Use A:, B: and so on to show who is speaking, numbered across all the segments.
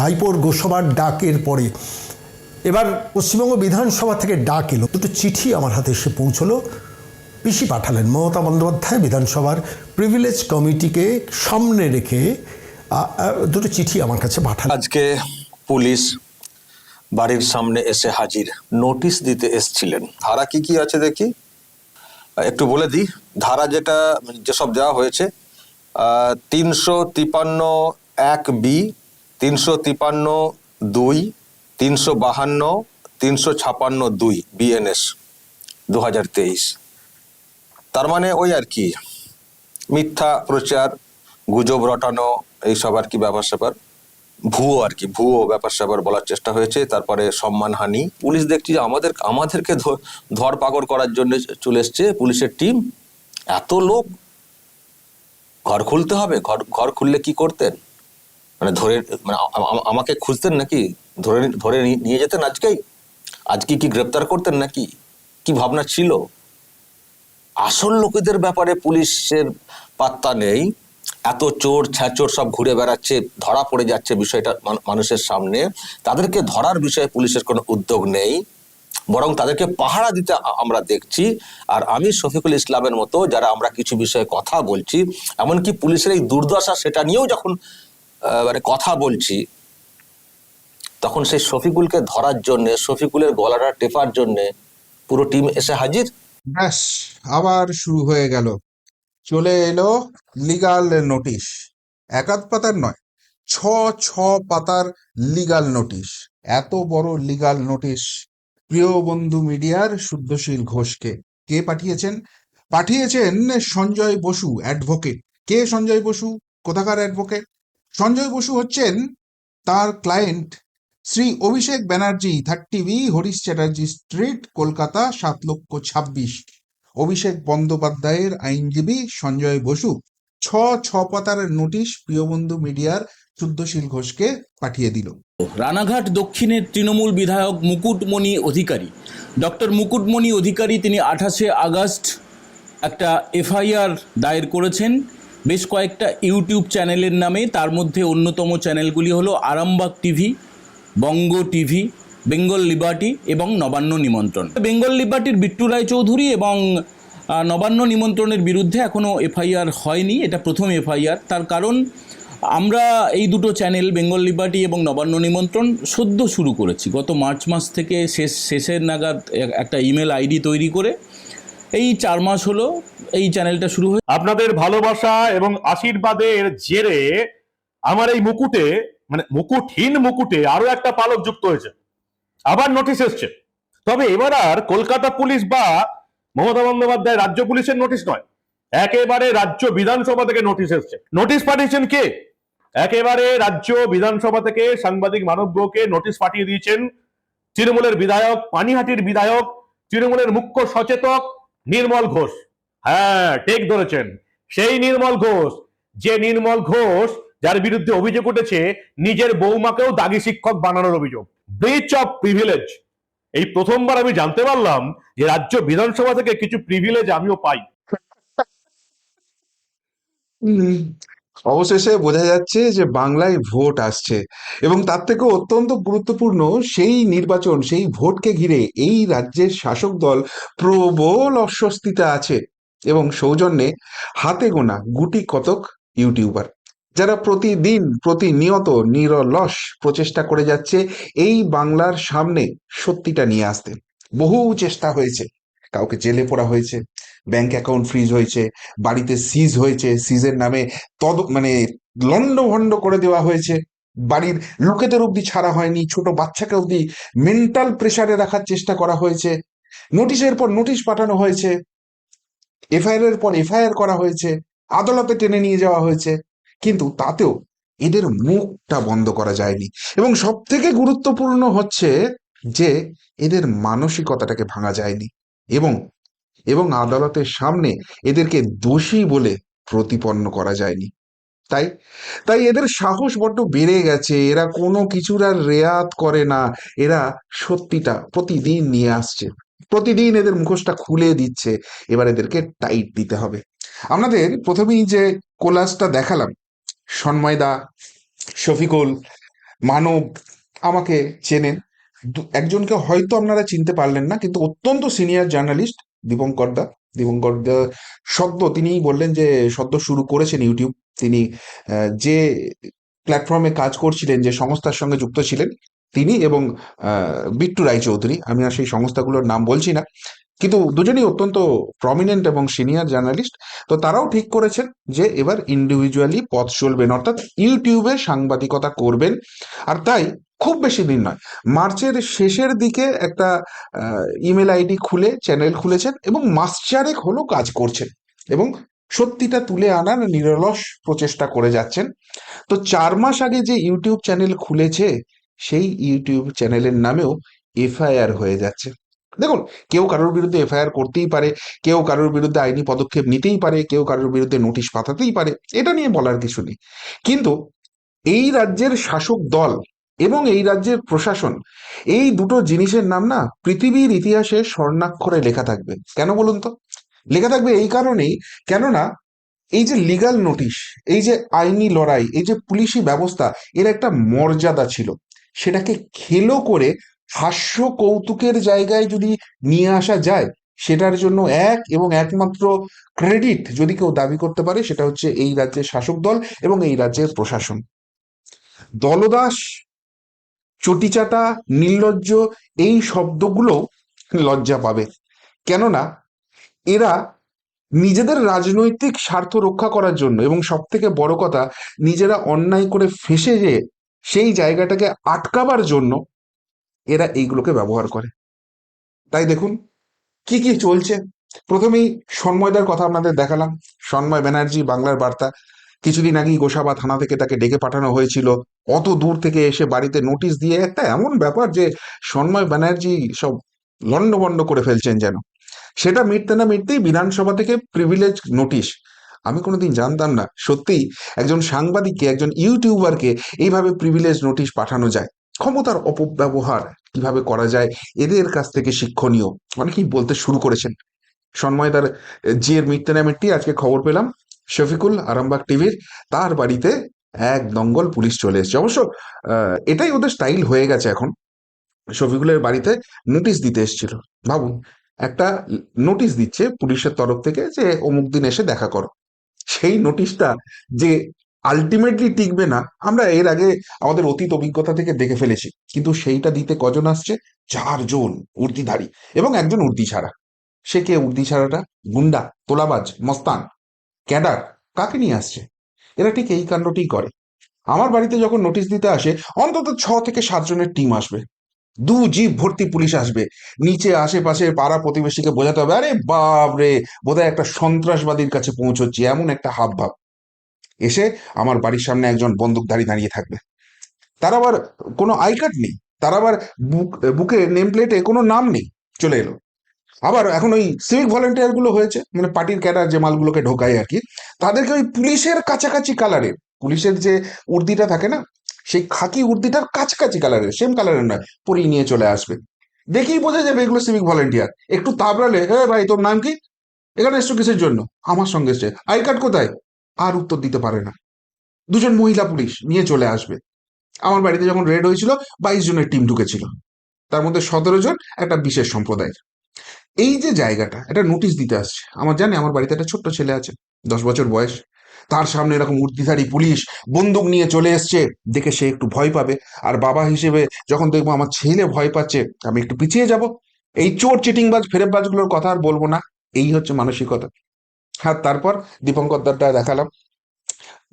A: ভাইপোর গোসবার ডাকের পরে। এবার পশ্চিমবঙ্গ বিধানসভা থেকে ডাক এলো। দুটো চিঠি আমার হাতে এসে পৌঁছলো। পিসি পাঠালেন মমতা বন্দ্যোপাধ্যায় বিধানসভার প্রিভিলেজ কমিটিকে সামনে রেখে দুটো চিঠি আমার কাছে পাঠালেন।
B: আজকে পুলিশ বাড়ির সামনে এসে হাজির। নোটিশ দিতে এসছিলেন। ধারা কি কি আছে দেখি? একটু বলে দিই। ধারা যেটা, যেসব দেওয়া হয়েছে তিনশো তিপান্ন এক বি তিনশো তিপান্ন দুই, তিনশো বাহান্ন, তিনশো ছাপান্ন দুই বিএনএস দু হাজার তেইশ। তার মানে ওই আর কি, মিথ্যা প্রচার, গুজব রটানো, এইসব আর কি ব্যাপার স্যাপার। ভুয়ো আর কি, ভুয়ো ব্যাপার স্যাপার বলার চেষ্টা হয়েছে, তারপরে সম্মানহানি। পুলিশ দেখছি যে আমাদের, আমাদেরকে ধ- ধরপাকড় করার জন্য চলে এসছে পুলিশের টিম। এত লোক, ঘর খুলতে হবে, ঘর ঘর খুললে কি করতেন? মানে ধরে মানে আমাকে খুঁজতেন নাকি? ধরে ধরে নিয়ে যেতেন আজকেই? আজকে কি গ্রেপ্তার করতেন নাকি? কি ভাবনা ছিল? আসল লোকেদের ব্যাপারে পুলিশের পাত্তা নেই। এত চোর, ছ্যাচোর সব ঘুরে বেড়াচ্ছে, ধরা পড়ে যাচ্ছে বিষয়টা মানুষের সামনে। তাদেরকে ধরার বিষয়ে পুলিশের কোনো উদ্যোগ নেই। বরং তাদেরকে পাহারা দিতে আমরা দেখছি। আর আমি শফিকুল ইসলামের মতো যারা আমরা কিছু বিষয়ে কথা বলছি, এমনকি পুলিশের এই দুর্দশা সেটা নিয়েও যখন মানে কথা বলছি, তখন সেই শফিকুলকে ধরার জন্য, শফিকুলের গলাটা টেপার জন্য পুরো টিম এসে হাজির।
C: ব্যাস, আবার শুরু হয়ে গেল। চলে এলো লিগাল নোটিশ এক আধ পাতার নয়, ছ ছ পাতার লিগাল নোটিশ এত বড় লিগাল নোটিশ প্রিয় বন্ধু মিডিয়ার শুদ্ধশীল ঘোষকে। কে পাঠিয়েছেন? পাঠিয়েছেন সঞ্জয় বসু অ্যাডভোকেট কে সঞ্জয় বসু? কোথাকার অ্যাডভোকেট সঞ্জয় বসু হচ্ছেন তার client Shri Abhishek Banerjee, thirty B Harish Chatterjee street Kolkata, সাত লক্ষ ছাব্বিশ। অভিষেক বন্দ্যোপাধ্যায়ের আইনজীবী সঞ্জয় বসু, ছ ছ পাতার নোটিশ প্রিয়বন্ধু মিডিয়ার শুদ্ধশীল ঘোষকে পাঠিয়ে দিল।
D: রানাঘাট দক্ষিণের তৃণমূল বিধায়ক মুকুটমণি অধিকারী। ডক্টর মুকুটমণি অধিকারী তিনি আঠাশে আগস্ট একটা এফআইআর দায়ের করেছেন। বেশ কয়েকটা ইউটিউব চ্যানেলের নামে, তার মধ্যে অন্যতম চ্যানেলগুলি হলো Arambagh TV, Banga TV, Bengal liberty এবং নবান্ন নিমন্ত্রণ। বেঙ্গল লিবার্টির বিট্টু রায় চৌধুরী এবং নবান্ন নিমন্ত্রণের বিরুদ্ধে এখনও এফআইআর হয়নি, এটা প্রথম এফআইআর। তার কারণ, আমরা এই দুটো চ্যানেল, বেঙ্গল লিবার্টি এবং নবান্ন নিমন্ত্রণ, সদ্য শুরু করেছি। গত মার্চ মাস থেকে শেষ, শেষের নাগাদ একটা ইমেল আইডি তৈরি করে, এই চার মাস হলো এই চ্যানেলটা শুরু হয়ে।
E: আপনাদের ভালোবাসা এবং আশীর্বাদের জেরে আমার এই মুকুটে মানে মুকুটহীন মুকুটে আরও একটা পালক যুক্ত হয়েছে। আবার নোটিশ এসছে। তবে এবার আর কলকাতা পুলিশ বা মমতা বন্দ্যোপাধ্যায় রাজ্য পুলিশের নোটিশ নয়। একেবারে রাজ্য বিধানসভা থেকে নোটিশ এসছে। নোটিশ পাঠিয়েছেন কে? একেবারে রাজ্য বিধানসভা থেকে সাংবাদিক মানব গোকে নোটিশ পাঠিয়ে দিয়েছেন তৃণমূলের বিধায়ক, পানিহাটির বিধায়ক, তৃণমূলের মুখ্য সচেতক নির্মল ঘোষ। হ্যাঁ টেক ধরেছেন। সেই নির্মল ঘোষ, যে নির্মল ঘোষ যার বিরুদ্ধে অভিযোগ উঠেছে, নিজের বৌমাকেও দাগি শিক্ষক বানানোর অভিযোগ। ব্রিচ অফ প্রিভিলেজ এই প্রথমবার আমি জানতে পারলাম যে রাজ্য বিধানসভা থেকে কিছু প্রিভিলেজ আমিও পাই।
C: অবশেষে বোঝা যাচ্ছে যে বাংলায় ভোট আসছে এবং তার থেকেও অত্যন্ত গুরুত্বপূর্ণ সেই নির্বাচন, সেই ভোটকে ঘিরে এই রাজ্যের শাসক দল প্রবল অস্বস্তিতে আছে। এবং সৌজন্যে হাতে গোনা গুটি কতক ইউটিউবার। যারা প্রতিদিন প্রতিনিয়ত নিরলস প্রচেষ্টা করে যাচ্ছে এই বাংলার সামনে সত্যিটা নিয়ে আসতে। বহু চেষ্টা হয়েছে। কাউকে জেলে পড়া হয়েছে, ব্যাংক অ্যাকাউন্ট ফ্রিজ হয়েছে, বাড়িতে সিজ হয়েছে, সিজের নামে তদ মানে লন্ডভন্ড করে দেওয়া হয়েছে। বাড়ির লোকেদের অবধি ছাড়া হয়নি, ছোট বাচ্চাকে অবধি মেন্টাল প্রেসারে রাখার চেষ্টা করা হয়েছে। নোটিশের পর নোটিশ পাঠানো হয়েছে। এফআইআর এর পর এফআইআর করা হয়েছে, আদালতে টেনে নিয়ে যাওয়া হয়েছে। কিন্তু তাতেও এদের মুখটা বন্ধ করা যায়নি। এবং সব থেকে গুরুত্বপূর্ণ হচ্ছে যে এদের মানসিকতাটাকে ভাঙা যায়নি। এবং এবং আদালতের সামনে এদেরকে দোষী বলে প্রতিপন্ন করা যায়নি। তাই তাই এদের সাহস বড্ড বেড়ে গেছে। এরা কোনো কিছুর আর রেয়াত করে না। এরা সত্যিটা প্রতিদিন নিয়ে আসছে। প্রতিদিন এদের মুখোশটা খুলে দিচ্ছে, এবার এদেরকে টাইট দিতে হবে। আপনাদের প্রথমেই যে কোলাসটা দেখালাম সন্ময়দা শফিকুল, মানব, আমাকে চেনেন। একজনকে হয়তো আপনারা চিনতে পারলেন না, কিন্তু অত্যন্ত সিনিয়র জার্নালিস্ট দীপঙ্কর দা। দীপঙ্কর দা সদ্য তিনিই বললেন যে, সদ্য শুরু করেছেন ইউটিউব। তিনি যে প্ল্যাটফর্মে কাজ করছিলেন, যে সংস্থার সঙ্গে যুক্ত ছিলেন তিনি এবং বিট্টু রায়চৌধুরী, আমি আর সেই সংস্থাগুলোর নাম বলছি না, কিন্তু দুজনেই অত্যন্ত প্রমিনেন্ট এবং সিনিয়র জার্নালিস্ট তো তারাও ঠিক করেছেন যে এবার ইন্ডিভিজুয়ালি পথ চলবেন, অর্থাৎ ইউটিউবে সাংবাদিকতা করবেন, আর তাই খুব বেশি দিন নয়। মার্চের শেষের দিকে একটা ইমেল আইডি খুলে চ্যানেল খুলেছেন এবং মাস চারেক হলো কাজ করছেন এবং সত্যিটা তুলে আনার নিরলস প্রচেষ্টা করে যাচ্ছেন। তো চার মাস আগে যে ইউটিউব চ্যানেল খুলেছে সেই ইউটিউব চ্যানেলের নামেও এফআইআর হয়ে যাচ্ছে। দেখুন, কেউ কারোর বিরুদ্ধে এফআইআর করতেই পারে, কেউ কারোর বিরুদ্ধে আইনি পদক্ষেপ নিতেই পারে, কেউ কারোর বিরুদ্ধে নোটিশ পাঠাতেই পারে, এটা নিয়ে বলার কিছু নেই। কিন্তু এই রাজ্যের শাসক দল এবং এই রাজ্যের প্রশাসন, এই দুটো জিনিসের নাম না পৃথিবীর ইতিহাসে স্বর্ণাক্ষরে লেখা থাকবে। কেন বলুন তো? লেখা থাকবে এই কারণেই, কেননা এই যে লিগাল নোটিশ এই যে আইনি লড়াই, এই যে পুলিশি ব্যবস্থা, এর একটা মর্যাদা ছিল। সেটাকে খেলো করে হাস্য কৌতুকের জায়গায় যদি নিয়ে আসা যায়, সেটার জন্য এক এবং একমাত্র ক্রেডিট যদি কেউ দাবি করতে পারে, সেটা হচ্ছে এই রাজ্যের শাসক দল এবং এই রাজ্যের প্রশাসন। দলদাস চটিচাটা নির্লজ্জ এই শব্দগুলো লজ্জা পাবে। কেননা এরা নিজেদের রাজনৈতিক স্বার্থ রক্ষা করার জন্য এবং সব থেকে বড় কথা, নিজেরা অন্যায় করে ফেসে যে সেই জায়গাটাকে আটকাবার জন্য এরা এইগুলোকে ব্যবহার করে। তাই দেখুন, কি কি চলছে? প্রথমেই সন্ময়দার কথা আপনাদের দেখালাম। সন্ময় ব্যানার্জি বাংলার বার্তা। কিছুদিন আগেই গোসাবা থানা থেকে তাকে ডেকে পাঠানো হয়েছিল। অত দূর থেকে এসে বাড়িতে নোটিশ দিয়ে একটা এমন ব্যাপার যে সন্ময় ব্যানার্জি সব লন্ডভন্ড করে ফেলছেন যেন। সেটা মিটতে না মিটতেই বিধানসভা থেকে প্রিভিলেজ নোটিশ আমি কোনোদিন জানতাম না। সত্যিই একজন সাংবাদিককে, একজন ইউটিউবারকে এইভাবে প্রিভিলেজ নোটিশ পাঠানো যায়। ক্ষমতার অপব্যবহার কীভাবে করা যায়, এদের কাছ থেকে শিক্ষণীয়। অনেকেই বলতে শুরু করেছেন। সন্ময়দার জিয়ের মিটতে না মিটতেই আজকে খবর পেলাম। শফিকুল আরামবাগ টিভির তার বাড়িতে এক দঙ্গল পুলিশ চলে এসেছে। অবশ্য এটাই ওদের স্টাইল হয়ে গেছে এখন। শফিকুলের বাড়িতে নোটিশ দিতে এসেছিল। ভাবুন, একটা নোটিশ দিচ্ছে পুলিশের তরফ থেকে যে অমুক দিন এসে দেখা করো। সেই নোটিশটা যে আলটিমেটলি টিকবে না, আমরা এর আগে আমাদের অতীত অভিজ্ঞতা থেকে দেখে ফেলেছি। কিন্তু সেইটা দিতে কজন আসছে? চারজন উর্দিধারী এবং একজন উর্দি ছাড়া সে কে উর্দি ছাড়াটা গুন্ডা, তোলাবাজ, মস্তান, ক্যাডার, কাকে নিয়ে আসছে? এরা ঠিক এই কাণ্ডটিই করে। আমার বাড়িতে যখন নোটিশ দিতে আসে, অন্তত ছ থেকে সাতজনের টিম আসবে। দু জিপ ভর্তি পুলিশ আসবে। নিচে, আশেপাশে পাড়া প্রতিবেশীকে বোঝাতে হবে, আরে বাপ রে বোধহয় একটা সন্ত্রাসবাদীর কাছে পৌঁছচ্ছি, এমন একটা হাব ভাব এসে আমার বাড়ির সামনে একজন বন্দুকধারী দাঁড়িয়ে থাকবে। তার আবার কোনো আই কার্ড নেই, তার আবার বুক, বুকে নেম প্লেটে কোনো নাম নেই, চলে এলো। আবার এখন ওই সিভিক ভলেন্টিয়ারগুলো হয়েছে মানে পার্টির ক্যাডার যে মালগুলোকে ঢোকায় আর কি, তাদেরকে ওই পুলিশের কাছাকাছি কালারের পুলিশের যে উর্দিটা থাকে না সেই খাকি উর্দিটার কাছাকাছি কালারের সেম কালারের নয় পরিয়ে নিয়ে চলে আসবে। দেখেই বোঝা যাবে এগুলো সিভিক ভলেন্টিয়ার একটু তাবড়ালে হ্যাঁ ভাই, তোর নাম কি? এখানে এসছো কিসের জন্য? আমার সঙ্গে এসছে। আই কার্ড কোথায়? আর উত্তর দিতে পারে না। দুজন মহিলা পুলিশ নিয়ে চলে আসবে। আমার বাড়িতে যখন রেড হয়েছিল, বাইশ জনের টিম ঢুকেছিল। তার মধ্যে সতেরো জন একটা বিশেষ সম্প্রদায়ের। এই যে জায়গাটা একটা নোটিশ দিতে আসছে। আমার জানে, আমার বাড়িতে একটা ছোট্ট ছেলে আছে, দশ বছর বয়স। তার সামনে এরকম উর্দিধারী পুলিশ বন্দুক নিয়ে চলে এসছে। দেখে সে একটু ভয় পাবে। আর বাবা হিসেবে যখন দেখব আমার ছেলে ভয় পাচ্ছে, আমি একটু পিছিয়ে যাব। এই চোর, চিটিংবাজ, ফেরেববাজগুলোর কথা আর বলব না। এই হচ্ছে মানসিকতা। হ্যাঁ তারপর দীপঙ্কর দারটা দেখালাম।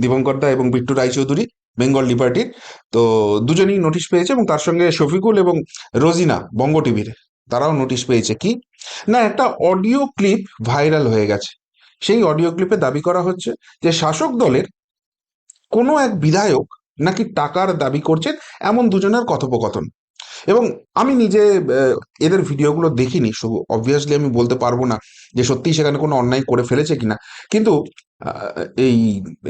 C: দীপঙ্কর দা এবং বিট্টু রায়চৌধুরী, বেঙ্গল লিবার্টির তো দুজনেই নোটিশ পেয়েছে এবং তার সঙ্গে শফিকুল এবং রোজিনা, বঙ্গ টিভির। তারাও নোটিশ পেয়েছে। কি? না, একটা অডিও ক্লিপ ভাইরাল হয়ে গেছে। সেই অডিও ক্লিপে দাবি করা হচ্ছে যে শাসক দলের কোনো এক বিধায়ক নাকি টাকার দাবি করছেন এমন দুজনের কথোপকথন। এবং আমি নিজে এদের ভিডিওগুলো দেখিনি শুধু অবভিয়াসলি আমি বলতে পারব না যে সত্যি সেখানে কোনো অন্যায় করে ফেলেছে কিনা। কিন্তু এই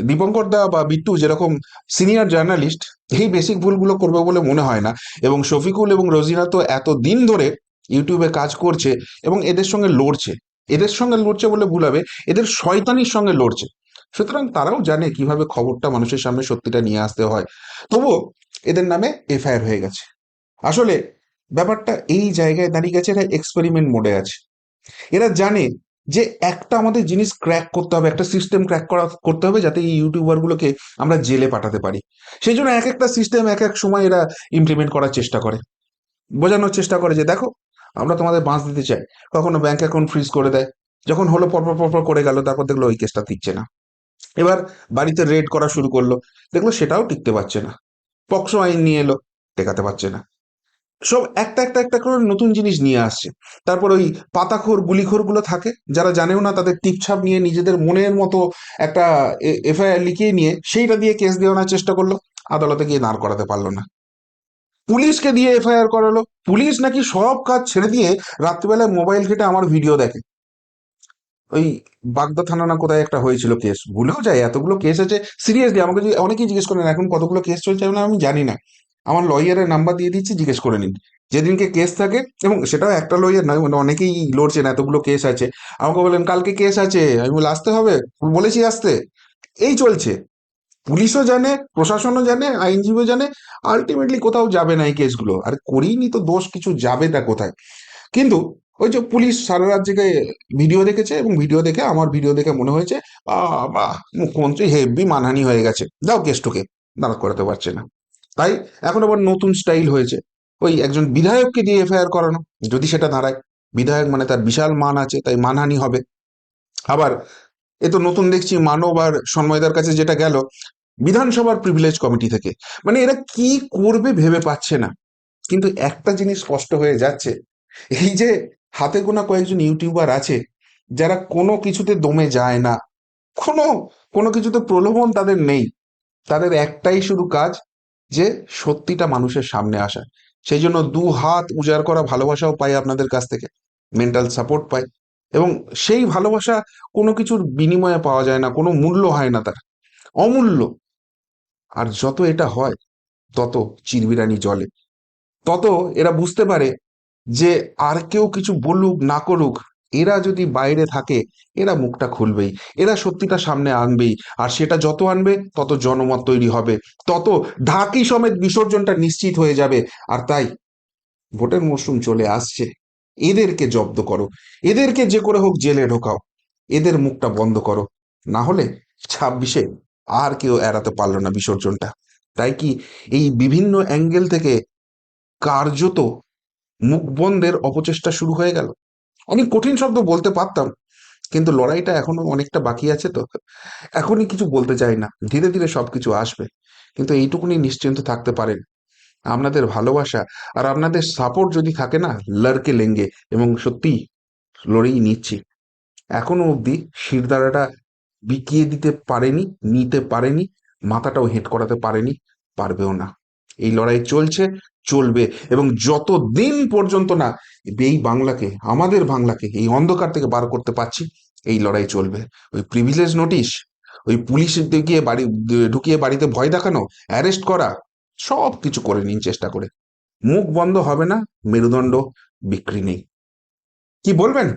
C: দীপঙ্কর দা বা বিট্টু যেরকম সিনিয়র জার্নালিস্ট এই বেসিক ভুলগুলো করবে বলে মনে হয় না। এবং শফিকুল এবং রোজিনা তো এত দিন ধরে ইউটিউবে কাজ করছে এবং এদের সঙ্গে লড়ছে। এদের সঙ্গে লড়ছে বলে ভুল হবে এদের শয়তানির সঙ্গে লড়ছে। সুতরাং তারাও জানে কীভাবে খবরটা মানুষের সামনে সত্যিটা নিয়ে আসতে হয়। তবুও এদের নামে এফআইআর হয়ে গেছে। আসলে ব্যাপারটা এই জায়গায় দাঁড়িয়ে গেছে, এরা এক্সপেরিমেন্ট মোডে আছে। এরা জানে যে একটা আমাদের জিনিস ক্র্যাক করতে হবে, একটা সিস্টেম ক্র্যাক করা করতে হবে যাতে এই ইউটিউবার গুলোকে আমরা জেলে পাঠাতে পারি। সেই জন্য এক একটা সিস্টেম এক এক সময় এরা ইমপ্লিমেন্ট করার চেষ্টা করে। বোঝানোর চেষ্টা করে যে, দেখো আমরা তোমাদের বাঁচ দিতে চাই। কখনো ব্যাংক অ্যাকাউন্ট ফ্রিজ করে দেয়। যখন হলো পরপর পরপর করে গেল, তারপর দেখল ওই কেসটা টিকছে না। এবার বাড়িতে রেড করা শুরু করল। দেখল সেটাও টিকতে পারছে না। পক্সো আইন নিয়ে এলো টেকাতে পারছে না। সব একটা একটা একটা করে নতুন জিনিস নিয়ে আসছে। তারপর ওই পাতাখোর, গুলিখোরগুলো থাকে, যারা জানেও না, তাদের টিপছাপ নিয়ে, নিজেদের মনের মতো একটা এফআইআর লিখিয়ে নিয়ে, সেইটা দিয়ে কেস দেওয়ানোর চেষ্টা করল। আদালতে গিয়ে দাঁড় করাতে পারল না। পুলিশকে দিয়ে এফআইআর করালো। পুলিশ নাকি সব কাজ ছেড়ে দিয়ে রাত্রিবেলায় মোবাইল ঘেটে আমার ভিডিও দেখে। ওই বাগদা থানা না কোথায় একটা হয়েছিল কেস। ভুলেও যায় এতগুলো কেস আছে। সিরিয়াসলি আমাকে যদি অনেকেই জিজ্ঞেস করেন, এখন কতগুলো কেস চলছে? আমি জানি না। আমার লয়ারের নাম্বার দিয়ে দিচ্ছি, জিজ্ঞেস করে নিন। যেদিনকে কেস থাকে, এবং সেটাও একটা লয়ার নয় মানে অনেকেই লড়ছেন এতগুলো কেস আছে। আমাকে বলেন কালকে কেস আছে। আমি বলে আসতে হবে? বলেছি, আসতে। এই চলছে। পুলিশও জানে, প্রশাসনও জানে, আইনজীবীও জানে আলটিমেটলি কোথাও যাবে না এই কেসগুলো। আর করিনি তো দোষ, কিছু যাবেটা কোথায়? কিন্তু ওই যে পুলিশ সারা রাত জেগে ভিডিও দেখেছে এবং ভিডিও দেখে, আমার ভিডিও দেখে মনে হয়েছে মুখ্যমন্ত্রী হেভি মানহানি হয়ে গেছে। দাও কেসটুকে। দাঁড় করাতে পারছে না। তাই এখন আবার নতুন স্টাইল হয়েছে। ওই একজন বিধায়ককে দিয়ে এফআইআর করানো, যদি সেটা দাঁড়ায়। বিধায়ক মানে তার বিশাল মান আছে, তাই মানহানি হবে। আবার, এ তো নতুন দেখছি মানব আর সন্ময়দার কাছে যেটা গেল বিধানসভার প্রিভিলেজ কমিটি থেকে। মানে এরা কি করবে ভেবে পাচ্ছে না। কিন্তু একটা জিনিস স্পষ্ট হয়ে যাচ্ছে। এই যে হাতে গোনা কয়েকজন ইউটিউবার আছে, যারা কোনো কিছুতে দমে যায় না। কোনো কোনো কিছুতে প্রলোভন তাদের নেই। তাদের একটাই শুধু কাজ যে সত্যিটা মানুষের সামনে আসা। সেই জন্য দু হাত উজাড় করা ভালোবাসাও পাই আপনাদের কাছ থেকে। মেন্টাল সাপোর্ট পাই এবং সেই ভালোবাসা কোনো কিছুর বিনিময়ে পাওয়া যায় না, কোনো মূল্য হয় না তার। অমূল্য। আর যত এটা হয়, তত চিরবিরানি জলে তত এরা বুঝতে পারে যে আর কেউ কিছু বলুক, না করুক, এরা যদি বাইরে থাকে, এরা মুখটা খুলবেই, এরা সত্যিটা সামনে আনবেই, আর সেটা যত আনবে, তত জনমত তৈরি হবে, তত ঢাকি সমেত বিসর্জনটা নিশ্চিত হয়ে যাবে। আর তাই ভোটের মরশুম চলে আসছে। এদেরকে জব্দ করো, এদেরকে যে করে হোক জেলে ঢোকাও, এদের মুখটা বন্ধ করো। না হলে ছাব্বিশে আর কেউ এড়াতে পারল না বিসর্জনটা। তাই কি এই বিভিন্ন অ্যাঙ্গেল থেকে কার্যত মুখ বন্ধের অপচেষ্টা শুরু হয়ে গেল? আমি কঠিন শব্দ বলতে পারতাম, কিন্তু লড়াইটা এখনও অনেকটা বাকি আছে তো। এখনই কিছু বলতে চাই না, ধীরে ধীরে সবকিছু আসবে। কিন্তু এইটুকুনি নিশ্চিন্ত থাকতে পারেন। আপনাদের ভালোবাসা আর আপনাদের সাপোর্ট যদি থাকে না, লড়কে লেঙ্গে, এবং সত্যি লড়েই নিচ্ছি। এখনও অবধি শিরদাঁড়াটা বিকিয়ে দিতে পারেনি, নিতে পারেনি, মাথাটাও হেঁট করাতে পারেনি, পারবেও না। এই লড়াই চলছে, চলবে এবং যত দিন পর্যন্ত না এই বাংলাকে, আমাদের বাংলাকে, এই অন্ধকার থেকে বার করতে পারছি, এই লড়াই চলবে। ওই প্রিভিলেজ নোটিশ ওই পুলিশ গিয়ে বাড়ি, ঢুকিয়ে বাড়িতে ভয় দেখানো অ্যারেস্ট করা সব কিছু করে নিন চেষ্টা করে। মুখ বন্ধ হবে না, মেরুদণ্ড বিক্রি নেই। কি বলবেন?